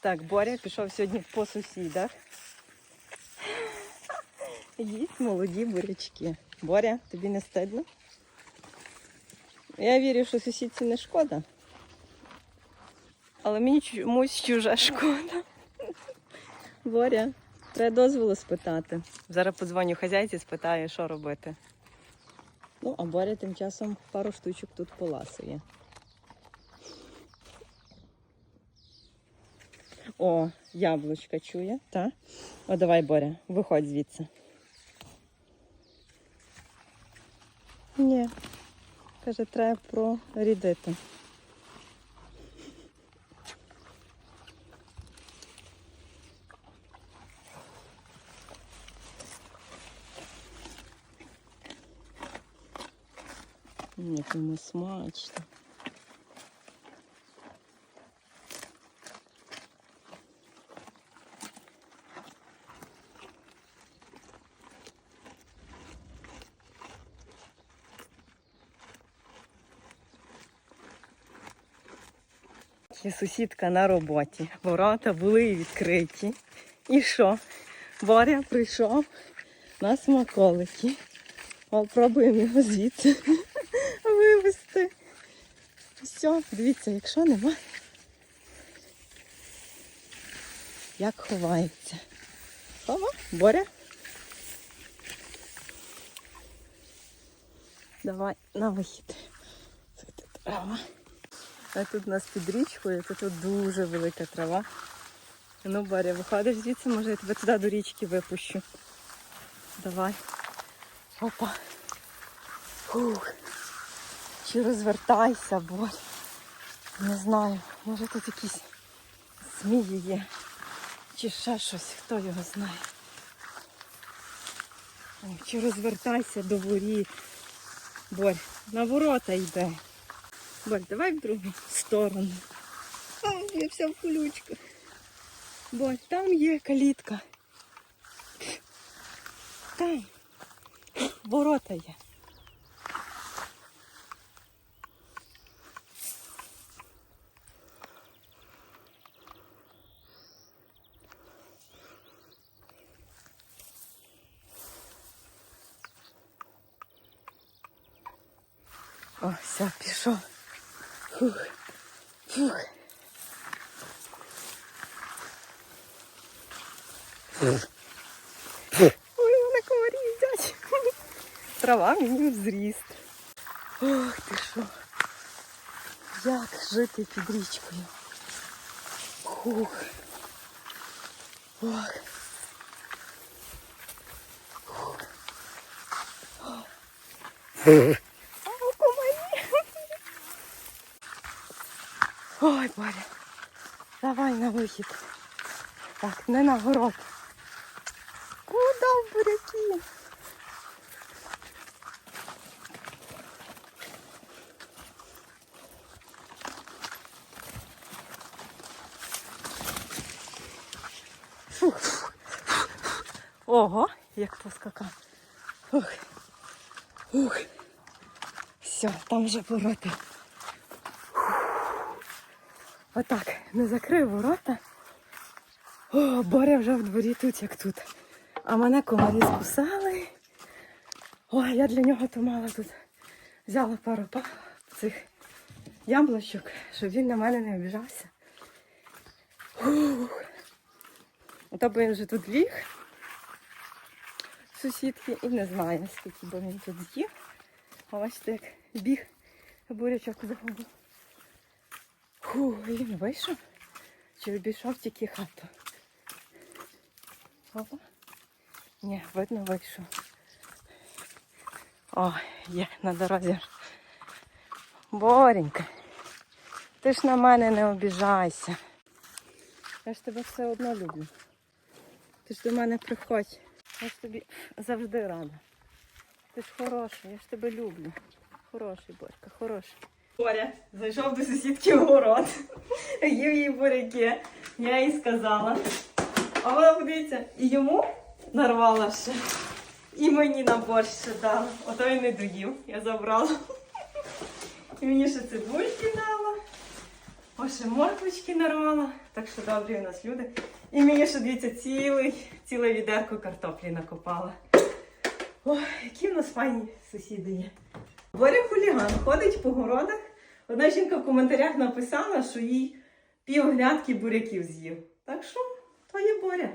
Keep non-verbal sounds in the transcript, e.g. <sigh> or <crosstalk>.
Так, Боря пішов сьогодні по сусідах. Їсть молоді бурячки. Боря, тобі не стидно? Я вірю, що сусідці не шкода. Але мені чомусь чужа шкода. Боря, треба дозволу спитати. Зараз подзвоню хазяйці, спитаю, що робити. Ну, а Боря тим часом пару штучок тут поласує. О, яблучка чує, так? О, давай, Боря, виходь звідси. Ні. Каже, треба прорідити. Як йому смачно. І сусідка на роботі. Ворота були відкриті. І що? Боря прийшов на смаколики. О, пробуємо його звідси <laughs> вивезти. Все, дивіться, якщо нема, як ховається. Хова, Боря. Давай на вихід. Це трава. А тут у нас під річкою, то тут дуже велика трава. Ну, Боря, виходиш звідси, може я тебе туди до річки випущу. Давай. Опа. Фух. Чи розвертайся, Боря. Не знаю, може тут якісь змії є. Чи ще щось, хто його знає. Чи розвертайся до воріт. Борь, на ворота йде. Борь, давай в другу сторону. А, я вся в колючках. Борь, там є калітка. Там. Ворота є. О, все, пішов. Фух. Фух. Ой, мене комарі їдять. Трава мені в зріст. Ох ти що. Як жити під річкою. Хух. Ох. А, Боря. Давай на вихід. Так, не на город. Куда в буряки? Фух. Ого, як поскакав. Ух. Ух. Все, там вже ворота. Отак, не закрив ворота. О, Боря вже в дворі тут, як тут. А мене комарі скусали. Ой, я для нього то мала тут. Взяла пару па- цих яблучок, щоб він на мене не обіжався. Ух. Ото бо він вже тут ліг. Сусідки і не знаю, скільки бо він тут з'їв. Бачите, як біг бурячок загубив. Фу, він вийшов. Чи обійшов тільки хату? Опа. Ні, видно вийшов. О, є на дорозі. Боренька, ти ж на мене не обіжайся. Я ж тебе все одно люблю. Ти ж до мене приходь. Я ж тобі завжди рада. Ти ж хороший, я ж тебе люблю. Хороший, Борька, хороший. Боря зайшов до сусідки в город. Їв їй буряки. Я їй сказала. А вона подивіться, і йому нарвала ще. І мені на борщ ще дала. Ото й не доїв. Я забрала. І мені ще цибульки дала. Ось ще морквочки нарвала, так що добрі у нас люди. І мені ще дивіться, цілий, ціле відерко картоплі накопала. Ой, які в нас файні сусіди є. Боря хуліган ходить по городах. Одна жінка в коментарях написала, що їй пів грядки буряків з'їв. Так що то є Боря.